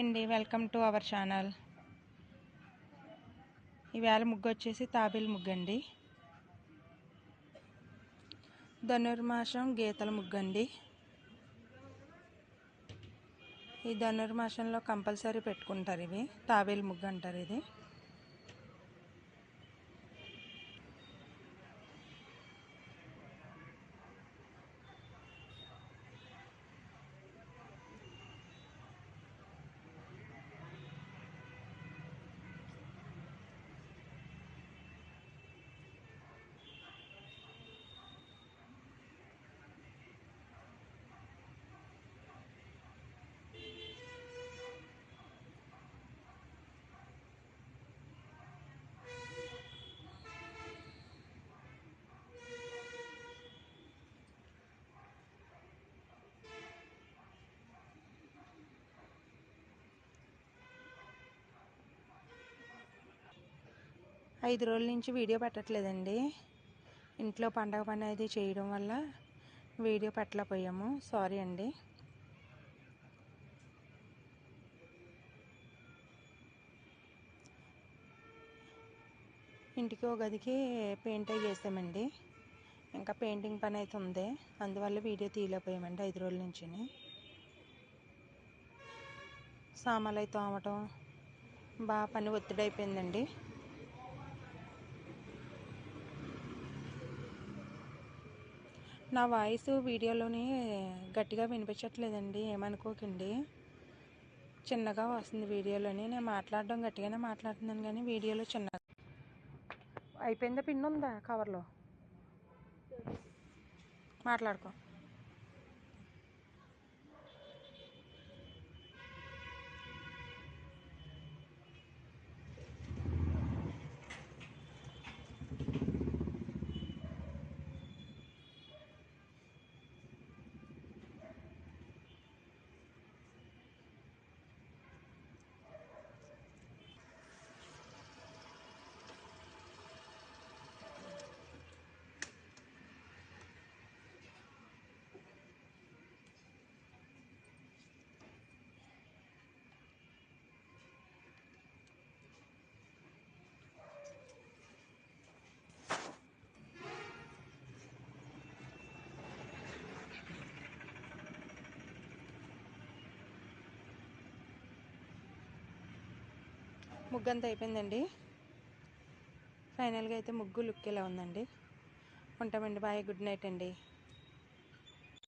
అండి welcome to our channel. ఈవేళ ముగ్గు వచ్చేసి తాబేలు ముగ్గు అండి ధనుర్మాసం గీతల ముగ్గు అండి ఈ ధనుర్మాసంలో కంపల్సరీ పెట్టుకుంటారు ఇవి తాబేలు ముగ్గు అంటారు ఇది. ఐదు రోజుల నుంచి వీడియో పెట్టట్లేదండి. ఇంట్లో పండగ పని అది చేయడం వల్ల వీడియో పెట్టలేకపోయాము. సారీ అండి. ఇంటికి ఒక గదికి పెయింట్ అయ్యి చేసామండి. ఇంకా పెయింటింగ్ పని అయితే ఉంది. అందువల్ల వీడియో తీయలేకపోయామండి ఐదు రోజుల నుంచి సామాన్లు అయితే తోమటం బాగా పని ఒత్తిడి అయిపోయిందండి. నా వాయిస్ వీడియోలోని గట్టిగా వినిపించట్లేదండి ఏమనుకోకండి. చిన్నగా వస్తుంది వీడియోలోని నేను మాట్లాడడం గట్టిగానే మాట్లాడుతున్నాను కానీ వీడియోలో చిన్నగా అయిపోయిందా పిన్ ఉందా కవర్లో మాట్లాడుకో. ముగ్గు అంతా అయిపోయిందండి. ఫైనల్గా అయితే ముగ్గు లుక్ ఇలా ఉందండి? ఉంటామండి. బాయ్ గుడ్ నైట్ అండి.